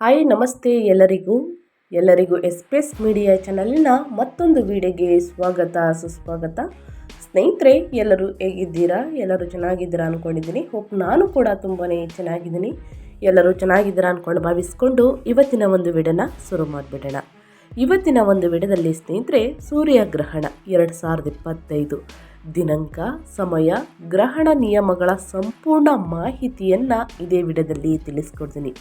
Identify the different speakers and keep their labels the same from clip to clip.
Speaker 1: Hi, ನಮಸ್ತೆ ಎಲ್ಲರಿಗೂ. ಎಲ್ಲರಿಗೂ ಎಸ್ಪ್ರೆಸ್ ಮೀಡಿಯಾ ಚಾನಲಿನ ಮತ್ತೊಂದು ವಿಡಿಯೋಗೆ ಸ್ವಾಗತ, ಸುಸ್ವಾಗತ. ಸ್ನೇಹಿತರೆ, ಎಲ್ಲರೂ ಹೇಗಿದ್ದೀರಾ? ಎಲ್ಲರೂ ಚೆನ್ನಾಗಿದ್ದೀರಾ ಅಂದ್ಕೊಂಡಿದ್ದೀನಿ ಹೋಪ್ ನಾನು ಕೂಡ ತುಂಬಾ ಚೆನ್ನಾಗಿದ್ದೀನಿ. ಎಲ್ಲರೂ ಚೆನ್ನಾಗಿದ್ದೀರಾ ಅಂದ್ಕೊಂಡು ಭಾವಿಸ್ಕೊಂಡು ಇವತ್ತಿನ ಒಂದು ವಿಡಿಯೋನ ಶುರು ಮಾಡಿಬಿಡೋಣ. ಇವತ್ತಿನ ಒಂದು ವಿಡಿಯೋದಲ್ಲಿ ಸ್ನೇಹಿತರೆ, ಸೂರ್ಯಗ್ರಹಣ, ಎರಡು ಸಾವಿರದ ಇಪ್ಪತ್ತೈದು. ದಿನಾಂಕ, ಸಮಯ, ಗ್ರಹಣ ನಿಯಮಗಳ ಸಂಪೂರ್ಣ ಮಾಹಿತಿಯನ್ನು ಇದೇ ವಿಡಿಯೋದಲ್ಲಿ ತಿಳಿಸ್ಕೊಡ್ತೀನಿ.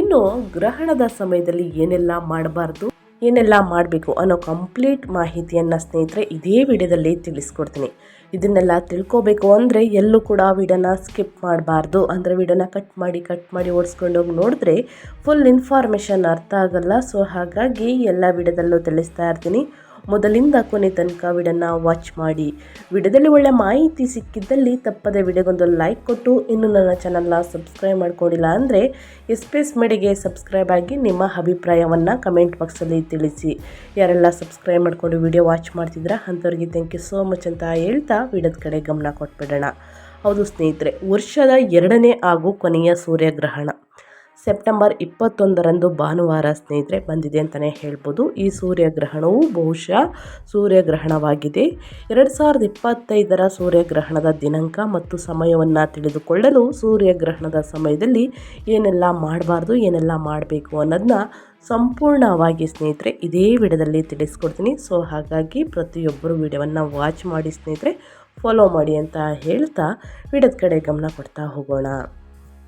Speaker 1: ಇನ್ನು ಗ್ರಹಣದ ಸಮಯದಲ್ಲಿ ಏನೆಲ್ಲ ಮಾಡಬಾರ್ದು, ಏನೆಲ್ಲ ಮಾಡಬೇಕು ಅನ್ನೋ ಕಂಪ್ಲೀಟ್ ಮಾಹಿತಿಯನ್ನು ಸ್ನೇಹಿತರೆ ಇದೇ ವಿಡಿಯೋದಲ್ಲಿ ತಿಳಿಸ್ಕೊಡ್ತೀನಿ. ಇದನ್ನೆಲ್ಲ ತಿಳ್ಕೊಬೇಕು ಅಂದರೆ ಎಲ್ಲೂ ಕೂಡ ವಿಡಿಯೋನ ಸ್ಕಿಪ್ ಮಾಡಬಾರ್ದು. ಅಂದರೆ ವಿಡಿಯೋನ ಕಟ್ ಮಾಡಿ ಕಟ್ ಮಾಡಿ ಓಡಿಸ್ಕೊಂಡೋಗಿ ನೋಡಿದ್ರೆ ಫುಲ್ ಇನ್ಫಾರ್ಮೇಷನ್ ಅರ್ಥ ಆಗಲ್ಲ. ಸೊ ಹಾಗಾಗಿ ಎಲ್ಲ ವಿಡಿಯೋದಲ್ಲೂ ತಿಳಿಸ್ತಾ ಇರ್ತೀನಿ. ಮೊದಲಿಂದ ಕೊನೆ ತನಕ ವಿಡಿಯೋನ ವಾಚ್ ಮಾಡಿ. ವಿಡಿಯೋದಲ್ಲಿ ಒಳ್ಳೆ ಮಾಹಿತಿ ಸಿಕ್ಕಿದ್ದಲ್ಲಿ ತಪ್ಪದೆ ವಿಡಿಯೋಗೊಂದು ಲೈಕ್ ಕೊಟ್ಟು ಇನ್ನು ನನ್ನ ಚಾನಲ್ನ ಸಬ್ಸ್ಕ್ರೈಬ್ ಮಾಡ್ಕೊಂಡಿಲ್ಲ ಅಂದರೆ ಎಸ್ಪೇಸ್ ಮೆಡಿಗೆ ಸಬ್ಸ್ಕ್ರೈಬ್ ಆಗಿ ನಿಮ್ಮ ಅಭಿಪ್ರಾಯವನ್ನು ಕಮೆಂಟ್ ಬಾಕ್ಸಲ್ಲಿ ತಿಳಿಸಿ. ಯಾರೆಲ್ಲ ಸಬ್ಸ್ಕ್ರೈಬ್ ಮಾಡಿಕೊಂಡು ವಿಡಿಯೋ ವಾಚ್ ಮಾಡ್ತಿದ್ರ ಅಂಥವ್ರಿಗೆ ಥ್ಯಾಂಕ್ ಯು ಸೋ ಮಚ್ ಅಂತ ಹೇಳ್ತಾ ವಿಡಿಯೋದ ಕಡೆ ಗಮನ ಕೊಟ್ಬಿಡೋಣ. ಹೌದು ಸ್ನೇಹಿತರೆ, ವರ್ಷದ ಎರಡನೇ ಹಾಗೂ ಕೊನೆಯ ಸೂರ್ಯಗ್ರಹಣ. ಸೆಪ್ಟೆಂಬರ್ ಇಪ್ಪತ್ತೊಂದರಂದು ಭಾನುವಾರ ಸ್ನೇಹಿತರೆ ಬಂದಿದೆ ಅಂತಲೇ ಹೇಳ್ಬೋದು. ಈ ಸೂರ್ಯಗ್ರಹಣವು ಬಹುಶಃ ಸೂರ್ಯಗ್ರಹಣವಾಗಿದೆ. ಎರಡು ಸಾವಿರದ ಇಪ್ಪತ್ತೈದರ ಸೂರ್ಯಗ್ರಹಣದ ದಿನಾಂಕ ಮತ್ತು ಸಮಯವನ್ನು ತಿಳಿದುಕೊಳ್ಳಲು ಸೂರ್ಯಗ್ರಹಣದ ಸಮಯದಲ್ಲಿ ಏನೆಲ್ಲ ಮಾಡಬಾರ್ದು, ಏನೆಲ್ಲ ಮಾಡಬೇಕು ಅನ್ನೋದನ್ನ ಸಂಪೂರ್ಣವಾಗಿ ಸ್ನೇಹಿತರೆ ಇದೇ ವಿಡಿಯೋದಲ್ಲಿ ತಿಳಿಸ್ಕೊಡ್ತೀನಿ. ಸೊ ಹಾಗಾಗಿ ಪ್ರತಿಯೊಬ್ಬರು ವಿಡಿಯೋವನ್ನು ವಾಚ್ ಮಾಡಿ ಸ್ನೇಹಿತರೆ ಫಾಲೋ ಮಾಡಿ ಅಂತ ಹೇಳ್ತಾ ವಿಡಿಯೋದ ಕಡೆ ಗಮನ ಕೊಡ್ತಾ ಹೋಗೋಣ.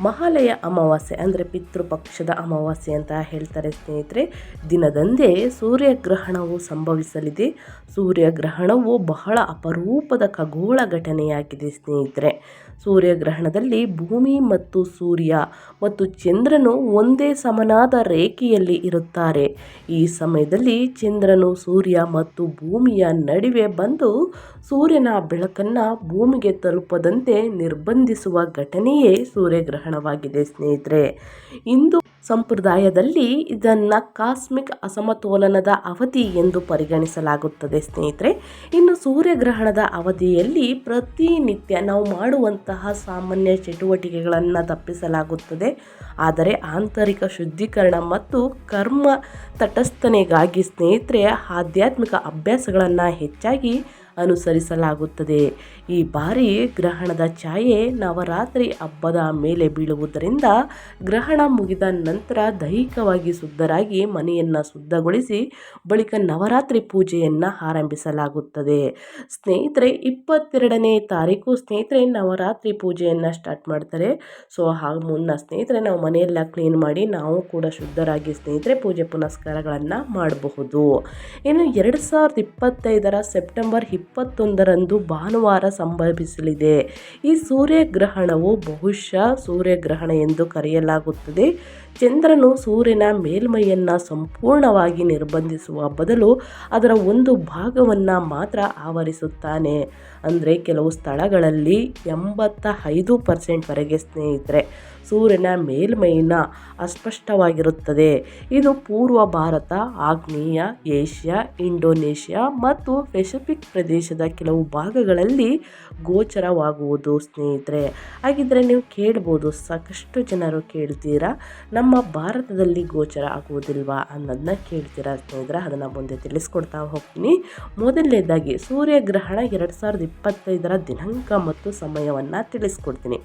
Speaker 1: ಮಹಾಲಯ ಅಮಾವಾಸ್ಯೆ ಅಂದರೆ ಪಿತೃಪಕ್ಷದ ಅಮಾವಾಸ್ಯೆ ಅಂತ ಹೇಳ್ತಾರೆ ಸ್ನೇಹಿತರೆ. ದಿನದಂದೇ ಸೂರ್ಯಗ್ರಹಣವು ಸಂಭವಿಸಲಿದೆ. ಸೂರ್ಯಗ್ರಹಣವು ಬಹಳ ಅಪರೂಪದ ಖಗೋಳ ಘಟನೆಯಾಗಿದೆ ಸ್ನೇಹಿತರೆ. ಸೂರ್ಯಗ್ರಹಣದಲ್ಲಿ ಭೂಮಿ ಮತ್ತು ಸೂರ್ಯ ಮತ್ತು ಚಂದ್ರನು ಒಂದೇ ಸಮನಾದ ರೇಖೆಯಲ್ಲಿ ಇರುತ್ತಾರೆ. ಈ ಸಮಯದಲ್ಲಿ ಚಂದ್ರನು ಸೂರ್ಯ ಮತ್ತು ಭೂಮಿಯ ನಡುವೆ ಬಂದು ಸೂರ್ಯನ ಬೆಳಕನ್ನು ಭೂಮಿಗೆ ತಲುಪದಂತೆ ನಿರ್ಬಂಧಿಸುವ ಘಟನೆಯೇ ಸೂರ್ಯಗ್ರಹಣವಾಗಿದೆ, ಸ್ನೇಹಿತರೆ. ಇಂದು ಸಂಪ್ರದಾಯದಲ್ಲಿ ಇದನ್ನು ಕಾಸ್ಮಿಕ್ ಅಸಮತೋಲನದ ಅವಧಿ ಎಂದು ಪರಿಗಣಿಸಲಾಗುತ್ತದೆ, ಸ್ನೇಹಿತರೆ. ಇನ್ನು ಸೂರ್ಯಗ್ರಹಣದ ಅವಧಿಯಲ್ಲಿ ಪ್ರತಿನಿತ್ಯ ನಾವು ಮಾಡುವಂತಹ ಸಾಮಾನ್ಯ ಚಟುವಟಿಕೆಗಳನ್ನು ತಪ್ಪಿಸಲಾಗುತ್ತದೆ. ಆದರೆ ಆಂತರಿಕ ಶುದ್ಧೀಕರಣ ಮತ್ತು ಕರ್ಮ ತಟಸ್ಥನೆಗಾಗಿ, ಸ್ನೇಹಿತರೆ, ಆಧ್ಯಾತ್ಮಿಕ ಅಭ್ಯಾಸಗಳನ್ನು ಹೆಚ್ಚಾಗಿ ಅನುಸರಿಸಲಾಗುತ್ತದೆ. ಈ ಬಾರಿ ಗ್ರಹಣದ ಛಾಯೆ ನವರಾತ್ರಿ ಹಬ್ಬದ ಮೇಲೆ ಬೀಳುವುದರಿಂದ ಗ್ರಹಣ ಮುಗಿದ ನಂತರ ದೈಹಿಕವಾಗಿ ಶುದ್ಧರಾಗಿ ಮನೆಯನ್ನು ಶುದ್ಧಗೊಳಿಸಿ ಬಳಿಕ ನವರಾತ್ರಿ ಪೂಜೆಯನ್ನು ಆರಂಭಿಸಲಾಗುತ್ತದೆ. ಸ್ನೇಹಿತರೆ, ಇಪ್ಪತ್ತೆರಡನೇ ತಾರೀಕು ಸ್ನೇಹಿತರೆ ನವರಾತ್ರಿ ಪೂಜೆಯನ್ನು ಸ್ಟಾರ್ಟ್ ಮಾಡ್ತಾರೆ. ಸೊ ಹಾಗೆ ಮುನ್ನ ಸ್ನೇಹಿತರೆ ನಾವು ಮನೆಯೆಲ್ಲ ಕ್ಲೀನ್ ಮಾಡಿ ನಾವು ಕೂಡ ಶುದ್ಧರಾಗಿ ಸ್ನೇಹಿತರೆ ಪೂಜೆ ಪುನಸ್ಕಾರಗಳನ್ನು ಮಾಡಬಹುದು. ಇನ್ನು ಎರಡು ಸಾವಿರದ ಇಪ್ಪತ್ತೈದರ ಸೆಪ್ಟೆಂಬರ್ ಇಪ್ಪತ್ತೊಂದರಂದು ಭಾನುವಾರ ಸಂಭವಿಸಲಿದೆ. ಈ ಸೂರ್ಯಗ್ರಹಣವು ಬಹುಶಃ ಸೂರ್ಯಗ್ರಹಣ ಎಂದು ಕರೆಯಲಾಗುತ್ತದೆ. ಚಂದ್ರನು ಸೂರ್ಯನ ಮೇಲ್ಮೈಯನ್ನು ಸಂಪೂರ್ಣವಾಗಿ ನಿರ್ಬಂಧಿಸುವ ಬದಲು ಅದರ ಒಂದು ಭಾಗವನ್ನು ಮಾತ್ರ ಆವರಿಸುತ್ತಾನೆ. ಅಂದರೆ ಕೆಲವು ಸ್ಥಳಗಳಲ್ಲಿ ಎಂಬತ್ತ ಐದು ಪರ್ಸೆಂಟ್ವರೆಗೆ ಸ್ನೇಹಿತರೆ, ಸೂರ್ಯನ ಮೇಲ್ಮೈನ ಅಸ್ಪಷ್ಟವಾಗಿರುತ್ತದೆ. ಇದು ಪೂರ್ವ ಭಾರತ, ಆಗ್ನೇಯ ಏಷ್ಯಾ, ಇಂಡೋನೇಷ್ಯಾ ಮತ್ತು ಪೆಸಿಫಿಕ್ ಪ್ರದೇಶದ ಕೆಲವು ಭಾಗಗಳಲ್ಲಿ ಗೋಚರವಾಗುವುದು ಸ್ನೇಹಿತರೆ. ಹಾಗಿದ್ದರೆ ನೀವು ಕೇಳ್ಬೋದು, ಸಾಕಷ್ಟು ಜನರು ಕೇಳ್ತೀರಾ? ಭಾರತದಲ್ಲಿ ಗೋಚರ ಆಗುವುದಿಲ್ವಾ ಅನ್ನೋದನ್ನ ಕೇಳ್ತೀರಾ ಸ್ನೇಹಿತರೆ? ಅದನ್ನು ಮುಂದೆ ತಿಳಿಸ್ಕೊಡ್ತಾ ಹೋಗ್ತೀನಿ. ಮೊದಲನೇದಾಗಿ ಸೂರ್ಯಗ್ರಹಣ ಎರಡು ಸಾವಿರದ ಇಪ್ಪತ್ತೈದರ ದಿನಾಂಕ ಮತ್ತು ಸಮಯವನ್ನು ತಿಳಿಸ್ಕೊಡ್ತೀನಿ.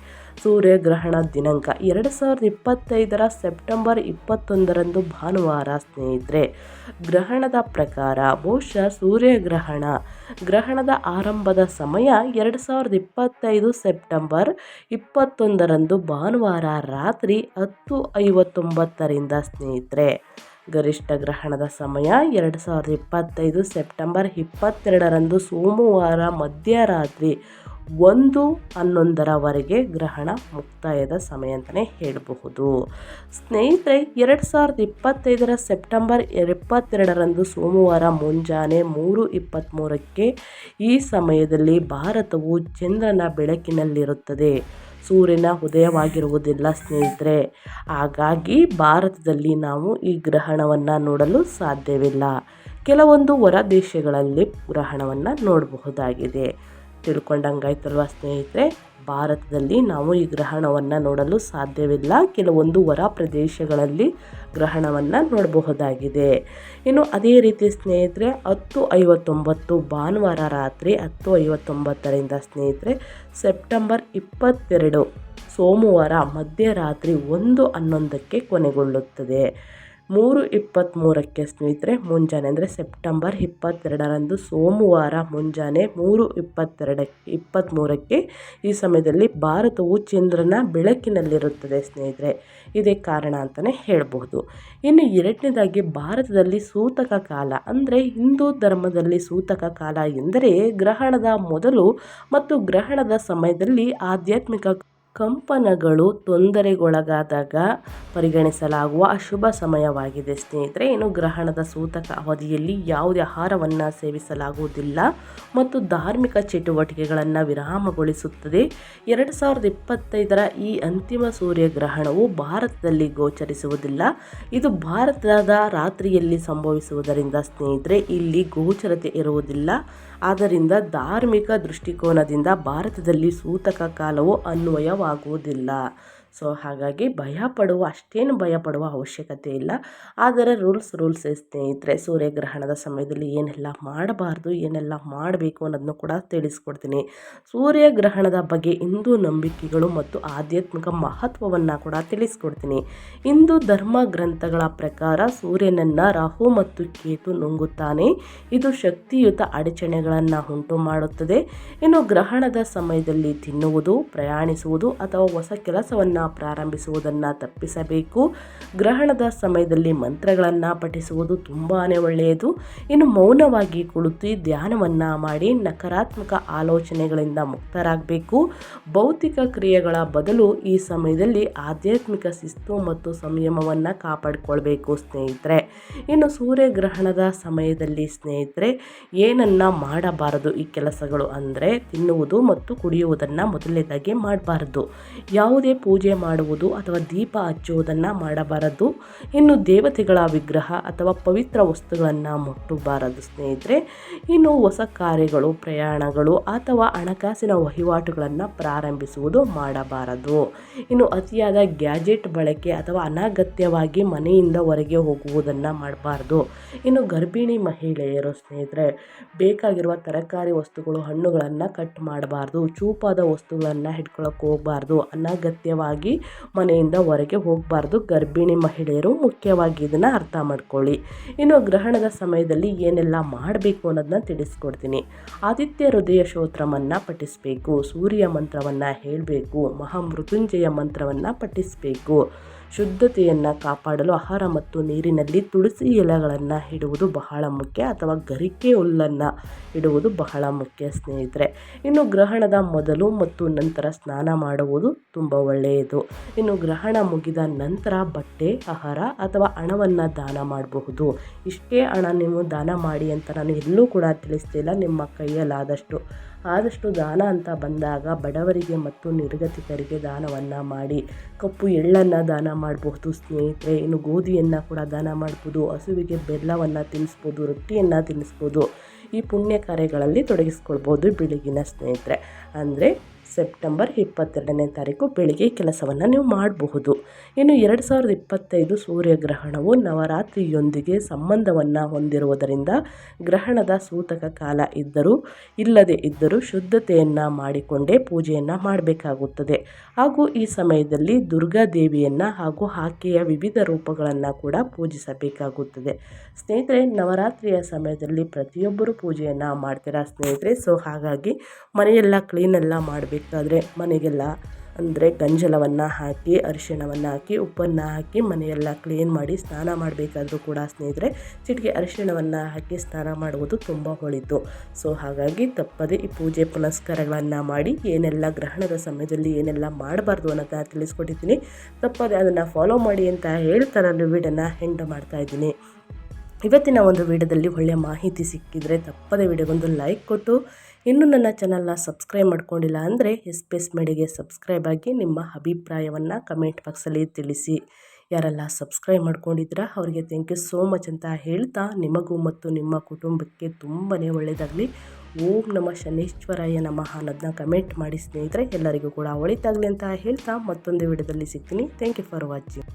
Speaker 1: ಸೂರ್ಯಗ್ರಹಣ ದಿನಾಂಕ ಎರಡು ಸಾವಿರದ ಇಪ್ಪತ್ತೈದರ ಸೆಪ್ಟೆಂಬರ್ ಇಪ್ಪತ್ತೊಂದರಂದು ಭಾನುವಾರ, ಸ್ನೇಹಿತರೆ. ಗ್ರಹಣದ ಪ್ರಕಾರ ಬಹುಶಃ ಸೂರ್ಯಗ್ರಹಣ ಗ್ರಹಣದ ಆರಂಭದ ಸಮಯ ಎರಡು ಸಾವಿರದ ಇಪ್ಪತ್ತೈದು ಸೆಪ್ಟೆಂಬರ್ ಇಪ್ಪತ್ತೊಂದರಂದು ಭಾನುವಾರ ರಾತ್ರಿ ಹತ್ತು ಐವತ್ತೊಂಬತ್ತರಿಂದ, ಸ್ನೇಹಿತರೆ. ಗರಿಷ್ಠ ಗ್ರಹಣದ ಸಮಯ ಎರಡು ಸಾವಿರದ ಇಪ್ಪತ್ತೈದು ಸೆಪ್ಟೆಂಬರ್ ಇಪ್ಪತ್ತೆರಡರಂದು ಸೋಮವಾರ ಮಧ್ಯರಾತ್ರಿ ಒಂದು ಹನ್ನೊಂದರವರೆಗೆ ಗ್ರಹಣ ಮುಕ್ತಾಯದ ಸಮಯ ಅಂತಲೇ ಹೇಳಬಹುದು. ಸ್ನೇಹಿತರೆ, ಎರಡು ಸಾವಿರದ ಇಪ್ಪತ್ತೈದರ ಸೆಪ್ಟೆಂಬರ್ ಇಪ್ಪತ್ತೆರಡರಂದು ಸೋಮವಾರ ಮುಂಜಾನೆ ಮೂರು ಇಪ್ಪತ್ತ್ಮೂರಕ್ಕೆ ಈ ಸಮಯದಲ್ಲಿ ಭಾರತವು ಚಂದ್ರನ ಬೆಳಕಿನಲ್ಲಿರುತ್ತದೆ. ಸೂರ್ಯನ ಉದಯವಾಗಿರುವುದಿಲ್ಲ ಸ್ನೇಹಿತರೆ. ಹಾಗಾಗಿ ಭಾರತದಲ್ಲಿ ನಾವು ಈ ಗ್ರಹಣವನ್ನು ನೋಡಲು ಸಾಧ್ಯವಿಲ್ಲ. ಕೆಲವೊಂದು ಹೊರ ದೇಶಗಳಲ್ಲಿ ಗ್ರಹಣವನ್ನು ನೋಡಬಹುದಾಗಿದೆ. ತಿಳ್ಕೊಂಡಂಗಾಯ್ತಲ್ವ ಸ್ನೇಹಿತರೆ? ಭಾರತದಲ್ಲಿ ನಾವು ಈ ಗ್ರಹಣವನ್ನು ನೋಡಲು ಸಾಧ್ಯವಿಲ್ಲ. ಕೆಲವೊಂದು ಹೊರ ಪ್ರದೇಶಗಳಲ್ಲಿ ಗ್ರಹಣವನ್ನು ನೋಡಬಹುದಾಗಿದೆ. ಇನ್ನು ಅದೇ ರೀತಿ ಸ್ನೇಹಿತರೆ, ಹತ್ತು ಐವತ್ತೊಂಬತ್ತು ಭಾನುವಾರ ರಾತ್ರಿ ಹತ್ತು ಐವತ್ತೊಂಬತ್ತರಿಂದ ಸ್ನೇಹಿತರೆ, ಸೆಪ್ಟೆಂಬರ್ ಇಪ್ಪತ್ತೆರಡು ಸೋಮವಾರ ಮಧ್ಯರಾತ್ರಿ ಒಂದು ಹನ್ನೊಂದಕ್ಕೆ ಕೊನೆಗೊಳ್ಳುತ್ತದೆ. ಮೂರು ಇಪ್ಪತ್ತ್ಮೂರಕ್ಕೆ ಸ್ನೇಹಿತರೆ, ಮುಂಜಾನೆ ಅಂದರೆ ಸೆಪ್ಟೆಂಬರ್ ಇಪ್ಪತ್ತೆರಡರಂದು ಸೋಮವಾರ ಮುಂಜಾನೆ ಮೂರು ಇಪ್ಪತ್ತೆರಡಕ್ಕೆ ಇಪ್ಪತ್ತ್ಮೂರಕ್ಕೆ ಈ ಸಮಯದಲ್ಲಿ ಭಾರತವು ಚಂದ್ರನ ಬೆಳಕಿನಲ್ಲಿರುತ್ತದೆ ಸ್ನೇಹಿತರೆ. ಇದೇ ಕಾರಣ ಅಂತಲೇ ಹೇಳಬಹುದು. ಇನ್ನು ಎರಡನೇದಾಗಿ ಭಾರತದಲ್ಲಿ ಸೂತಕ ಕಾಲ ಅಂದರೆ ಹಿಂದೂ ಧರ್ಮದಲ್ಲಿ ಸೂತಕ ಕಾಲ ಎಂದರೆ ಗ್ರಹಣದ ಮೊದಲು ಮತ್ತು ಗ್ರಹಣದ ಸಮಯದಲ್ಲಿ ಆಧ್ಯಾತ್ಮಿಕ ಕಂಪನಗಳು ತೊಂದರೆಗೊಳಗಾದಾಗ ಪರಿಗಣಿಸಲಾಗುವ ಅಶುಭ ಸಮಯವಾಗಿದೆ. ಸ್ನೇಹಿತರೆ ಏನು ಗ್ರಹಣದ ಸೂತಕ ಅವಧಿಯಲ್ಲಿ ಯಾವುದೇ ಆಹಾರವನ್ನು ಸೇವಿಸಲಾಗುವುದಿಲ್ಲ ಮತ್ತು ಧಾರ್ಮಿಕ ಚಟುವಟಿಕೆಗಳನ್ನು ವಿರಾಮಗೊಳಿಸುತ್ತದೆ. ಎರಡು ಸಾವಿರದ ಇಪ್ಪತ್ತೈದರ ಈ ಅಂತಿಮ ಸೂರ್ಯಗ್ರಹಣವು ಭಾರತದಲ್ಲಿ ಗೋಚರಿಸುವುದಿಲ್ಲ. ಇದು ಭಾರತದ ರಾತ್ರಿಯಲ್ಲಿ ಸಂಭವಿಸುವುದರಿಂದ ಸ್ನೇಹಿತರೆ, ಇಲ್ಲಿ ಗೋಚರತೆ ಇರುವುದಿಲ್ಲ. ಆದ್ದರಿಂದ ಧಾರ್ಮಿಕ ದೃಷ್ಟಿಕೋನದಿಂದ ಭಾರತದಲ್ಲಿ ಸೂತಕ ಕಾಲವು ಅನ್ವಯವಾಗುವುದಿಲ್ಲ ಸೊ ಹಾಗಾಗಿ ಭಯ ಪಡುವ, ಅಷ್ಟೇನು ಭಯ ಪಡುವ ಅವಶ್ಯಕತೆ ಇಲ್ಲ. ಆದರೆ ರೂಲ್ಸ್ ರೂಲ್ಸ್ ಸ್ನೇಹಿತರೆ, ಸೂರ್ಯಗ್ರಹಣದ ಸಮಯದಲ್ಲಿ ಏನೆಲ್ಲ ಮಾಡಬಾರ್ದು, ಏನೆಲ್ಲ ಮಾಡಬೇಕು ಅನ್ನೋದನ್ನು ಕೂಡ ತಿಳಿಸ್ಕೊಡ್ತೀನಿ. ಸೂರ್ಯಗ್ರಹಣದ ಬಗ್ಗೆ ಹಿಂದೂ ನಂಬಿಕೆಗಳು ಮತ್ತು ಆಧ್ಯಾತ್ಮಿಕ ಮಹತ್ವವನ್ನು ಕೂಡ ತಿಳಿಸ್ಕೊಡ್ತೀನಿ. ಹಿಂದೂ ಧರ್ಮ ಗ್ರಂಥಗಳ ಪ್ರಕಾರ ಸೂರ್ಯನನ್ನು ರಾಹು ಮತ್ತು ಕೇತು ನುಂಗುತ್ತಾನೆ. ಇದು ಶಕ್ತಿಯುತ ಅಡಚಣೆಗಳನ್ನು ಉಂಟು ಮಾಡುತ್ತದೆ. ಇನ್ನು ಗ್ರಹಣದ ಸಮಯದಲ್ಲಿ ತಿನ್ನುವುದು, ಪ್ರಯಾಣಿಸುವುದು ಅಥವಾ ಹೊಸ ಕೆಲಸವನ್ನು ಪ್ರಾರಂಭಿಸುವುದನ್ನು ತಪ್ಪಿಸಬೇಕು. ಗ್ರಹಣದ ಸಮಯದಲ್ಲಿ ಮಂತ್ರಗಳನ್ನು ಪಠಿಸುವುದು ತುಂಬಾ ಒಳ್ಳೆಯದು. ಇನ್ನು ಮೌನವಾಗಿ ಕುಳಿತು ಧ್ಯಾನವನ್ನು ಮಾಡಿ ನಕಾರಾತ್ಮಕ ಆಲೋಚನೆಗಳಿಂದ ಮುಕ್ತರಾಗಬೇಕು. ಭೌತಿಕ ಕ್ರಿಯೆಗಳ ಬದಲು ಈ ಸಮಯದಲ್ಲಿ ಆಧ್ಯಾತ್ಮಿಕ ಶಿಸ್ತು ಮತ್ತು ಸಂಯಮವನ್ನು ಕಾಪಾಡಿಕೊಳ್ಬೇಕು ಸ್ನೇಹಿತರೆ. ಇನ್ನು ಸೂರ್ಯಗ್ರಹಣದ ಸಮಯದಲ್ಲಿ ಸ್ನೇಹಿತರೆ, ಏನನ್ನ ಮಾಡಬಾರದು ಈ ಕೆಲಸಗಳು ಅಂದರೆ ತಿನ್ನುವುದು ಮತ್ತು ಕುಡಿಯುವುದನ್ನು ಮೊದಲನೇದಾಗಿ ಮಾಡಬಾರದು. ಯಾವುದೇ ಪೂಜೆ ಮಾಡುವುದು ಅಥವಾ ದೀಪ ಹಚ್ಚುವುದನ್ನು ಮಾಡಬಾರದು. ಇನ್ನು ದೇವತೆಗಳ ವಿಗ್ರಹ ಅಥವಾ ಪವಿತ್ರ ವಸ್ತುಗಳನ್ನು ಮುಟ್ಟಬಾರದು ಸ್ನೇಹಿತರೆ. ಇನ್ನು ಹೊಸ ಕಾರ್ಯಗಳು, ಪ್ರಯಾಣಗಳು ಅಥವಾ ಹಣಕಾಸಿನ ವಹಿವಾಟುಗಳನ್ನು ಪ್ರಾರಂಭಿಸುವುದು ಮಾಡಬಾರದು. ಇನ್ನು ಅತಿಯಾದ ಗ್ಯಾಜೆಟ್ ಬಳಕೆ ಅಥವಾ ಅನಗತ್ಯವಾಗಿ ಮನೆಯಿಂದ ಹೊರಗೆ ಹೋಗುವುದನ್ನು ಮಾಡಬಾರ್ದು. ಇನ್ನು ಗರ್ಭಿಣಿ ಮಹಿಳೆಯರು ಸ್ನೇಹಿತರೆ, ಬೇಕಾಗಿರುವ ತರಕಾರಿ ವಸ್ತುಗಳು, ಹಣ್ಣುಗಳನ್ನು ಕಟ್ ಮಾಡಬಾರ್ದು. ಚೂಪಾದ ವಸ್ತುಗಳನ್ನು ಹಿಡ್ಕೊಳ್ಳೋಕೆ ಹೋಗಬಾರ್ದು. ಅನಗತ್ಯವಾಗಿ ಮನೆಯಿಂದ ಹೊರಗೆ ಹೋಗಬಾರ್ದು. ಗರ್ಭಿಣಿ ಮಹಿಳೆಯರು ಮುಖ್ಯವಾಗಿ ಇದನ್ನು ಅರ್ಥ ಮಾಡ್ಕೊಳ್ಳಿ. ಇನ್ನು ಗ್ರಹಣದ ಸಮಯದಲ್ಲಿ ಏನೆಲ್ಲ ಮಾಡಬೇಕು ಅನ್ನೋದನ್ನ ತಿಳಿಸ್ಕೊಡ್ತೀನಿ. ಆದಿತ್ಯ ಹೃದಯ ಶ್ರೋತ್ರವನ್ನು ಪಠಿಸಬೇಕು. ಸೂರ್ಯ ಮಂತ್ರವನ್ನು ಹೇಳಬೇಕು. ಮಹಾಮೃತ್ಯುಂಜಯ ಮಂತ್ರವನ್ನು ಪಠಿಸಬೇಕು. ಶುದ್ಧತೆಯನ್ನು ಕಾಪಾಡಲು ಆಹಾರ ಮತ್ತು ನೀರಿನಲ್ಲಿ ತುಳಸಿ ಎಲೆಗಳನ್ನು ಇಡುವುದು ಬಹಳ ಮುಖ್ಯ ಅಥವಾ ಗರಿಕೆ ಹುಲ್ಲನ್ನು ಇಡುವುದು ಬಹಳ ಮುಖ್ಯ ಸ್ನೇಹಿತರೆ. ಇನ್ನು ಗ್ರಹಣದ ಮೊದಲು ಮತ್ತು ನಂತರ ಸ್ನಾನ ಮಾಡುವುದು ತುಂಬ ಒಳ್ಳೆಯದು. ಇನ್ನು ಗ್ರಹಣ ಮುಗಿದ ನಂತರ ಬಟ್ಟೆ, ಆಹಾರ ಅಥವಾ ಹಣವನ್ನು ದಾನ ಮಾಡಬಹುದು. ಇಷ್ಟೇ ಹಣ ನೀವು ದಾನ ಮಾಡಿ ಅಂತ ನಾನು ಎಲ್ಲೂ ಕೂಡ ತಿಳಿಸ್ತಿಲ್ಲ, ನಿಮ್ಮ ಕೈಯಲ್ಲಾದಷ್ಟು ಆದಷ್ಟು ದಾನ ಅಂತ ಬಂದಾಗ ಬಡವರಿಗೆ ಮತ್ತು ನಿರ್ಗತಿಕರಿಗೆ ದಾನವನ್ನು ಮಾಡಿ, ಕಪ್ಪು ಎಳ್ಳನ್ನು ದಾನ ಮಾಡಬಹುದು ಸ್ನೇಹಿತರೆ. ಇನ್ನು ಗೋಧಿಯನ್ನು ಕೂಡ ದಾನ ಮಾಡ್ಬೋದು, ಹಸುವಿಗೆ ಬೆಲ್ಲವನ್ನು ತಿನ್ನಿಸ್ಬೋದು, ರೊಟ್ಟಿಯನ್ನು ತಿನ್ನಿಸ್ಬೋದು. ಈ ಪುಣ್ಯ ಕಾರ್ಯಗಳಲ್ಲಿ ತೊಡಗಿಸ್ಕೊಳ್ಬೋದು ಬೆಳಗಿನ ಸ್ನೇಹಿತರೆ. ಅಂದರೆ ಸೆಪ್ಟೆಂಬರ್ ಇಪ್ಪತ್ತೆರಡನೇ ತಾರೀಕು ಬೆಳಿಗ್ಗೆ ಕೆಲಸವನ್ನು ನೀವು ಮಾಡಬಹುದು. ಇನ್ನು ಎರಡು ಸಾವಿರದ ಇಪ್ಪತ್ತೈದು ಸೂರ್ಯಗ್ರಹಣವು ನವರಾತ್ರಿಯೊಂದಿಗೆ ಸಂಬಂಧವನ್ನು ಹೊಂದಿರುವುದರಿಂದ ಗ್ರಹಣದ ಸೂತಕ ಕಾಲ ಇದ್ದರೂ ಇಲ್ಲದೆ ಇದ್ದರೂ ಶುದ್ಧತೆಯನ್ನು ಮಾಡಿಕೊಂಡೇ ಪೂಜೆಯನ್ನು ಮಾಡಬೇಕಾಗುತ್ತದೆ. ಹಾಗೂ ಈ ಸಮಯದಲ್ಲಿ ದುರ್ಗಾದೇವಿಯನ್ನು ಹಾಗೂ ಆಕೆಯ ವಿವಿಧ ರೂಪಗಳನ್ನು ಕೂಡ ಪೂಜಿಸಬೇಕಾಗುತ್ತದೆ. ಸ್ನೇಹಿತರೆ, ನವರಾತ್ರಿಯ ಸಮಯದಲ್ಲಿ ಪ್ರತಿಯೊಬ್ಬರು ಪೂಜೆಯನ್ನು ಮಾಡ್ತೀರಾ ಸ್ನೇಹಿತರೆ? ಸೊ ಹಾಗಾಗಿ ಮನೆಯೆಲ್ಲ ಕ್ಲೀನೆಲ್ಲ ಮಾಡಬೇಕಾದ್ರೆ ಮನೆಗೆಲ್ಲ, ಅಂದರೆ ಗಂಜಲವನ್ನು ಹಾಕಿ, ಅರಿಶಿಣವನ್ನು ಹಾಕಿ, ಉಪ್ಪನ್ನು ಹಾಕಿ ಮನೆಯೆಲ್ಲ ಕ್ಲೀನ್ ಮಾಡಿ ಸ್ನಾನ ಮಾಡಬೇಕಾದ್ರೂ ಕೂಡ ಸ್ನೇಹಿತರೆ ಚಿಟಿಗೆ ಅರಿಶಿಣವನ್ನು ಹಾಕಿ ಸ್ನಾನ ಮಾಡುವುದು ತುಂಬ ಒಳಿತು ಸೊ ಹಾಗಾಗಿ ತಪ್ಪದೆ ಈ ಪೂಜೆ ಪುನಸ್ಕಾರಗಳನ್ನು ಮಾಡಿ, ಏನೆಲ್ಲ ಗ್ರಹಣದ ಸಮಯದಲ್ಲಿ ಏನೆಲ್ಲ ಮಾಡಬಾರ್ದು ಅನ್ನೋದನ್ನ ತಿಳಿಸ್ಕೊಟ್ಟಿದ್ದೀನಿ. ತಪ್ಪದೆ ಅದನ್ನು ಫಾಲೋ ಮಾಡಿ ಅಂತ ಹೇಳ್ತಾ ನಾನು ವೀಡನ್ನು ಹೆಂಡ ಮಾಡ್ತಾ ಇದ್ದೀನಿ. ಇವತ್ತಿನ ಒಂದು ವಿಡಿಯೋದಲ್ಲಿ ಒಳ್ಳೆಯ ಮಾಹಿತಿ ಸಿಕ್ಕಿದರೆ ತಪ್ಪದೆ ವಿಡಿಯೋಗೊಂದು ಲೈಕ್ ಕೊಟ್ಟು ಇನ್ನೂ ನನ್ನ ಚಾನಲ್ನ ಸಬ್ಸ್ಕ್ರೈಬ್ ಮಾಡ್ಕೊಂಡಿಲ್ಲ ಅಂದರೆ ಎಸ್ ಪಿ ಎಸ್ ಮೇಡಿಗೆ ಸಬ್ಸ್ಕ್ರೈಬ್ ಆಗಿ ನಿಮ್ಮ ಅಭಿಪ್ರಾಯವನ್ನು ಕಮೆಂಟ್ ಬಾಕ್ಸಲ್ಲಿ ತಿಳಿಸಿ. ಯಾರೆಲ್ಲ ಸಬ್ಸ್ಕ್ರೈಬ್ ಮಾಡ್ಕೊಂಡಿದ್ದೀರಾ ಅವರಿಗೆ ಥ್ಯಾಂಕ್ ಯು ಸೋ ಮಚ್ ಅಂತ ಹೇಳ್ತಾ ನಿಮಗೂ ಮತ್ತು ನಿಮ್ಮ ಕುಟುಂಬಕ್ಕೆ ತುಂಬಾ ಒಳ್ಳೆಯದಾಗಲಿ ಓಂ ನಮ ಶನೇಶ್ವರಯ್ಯ ನಮಃ ಅನ್ನೋದನ್ನ ಕಮೆಂಟ್ ಮಾಡಿ ಸ್ನೇಹಿತರೆ, ಎಲ್ಲರಿಗೂ ಕೂಡ ಒಳಿತಾಗಲಿ ಅಂತ ಹೇಳ್ತಾ ಮತ್ತೊಂದು ವಿಡಿಯೋದಲ್ಲಿ ಸಿಗ್ತೀನಿ. Thank you for watching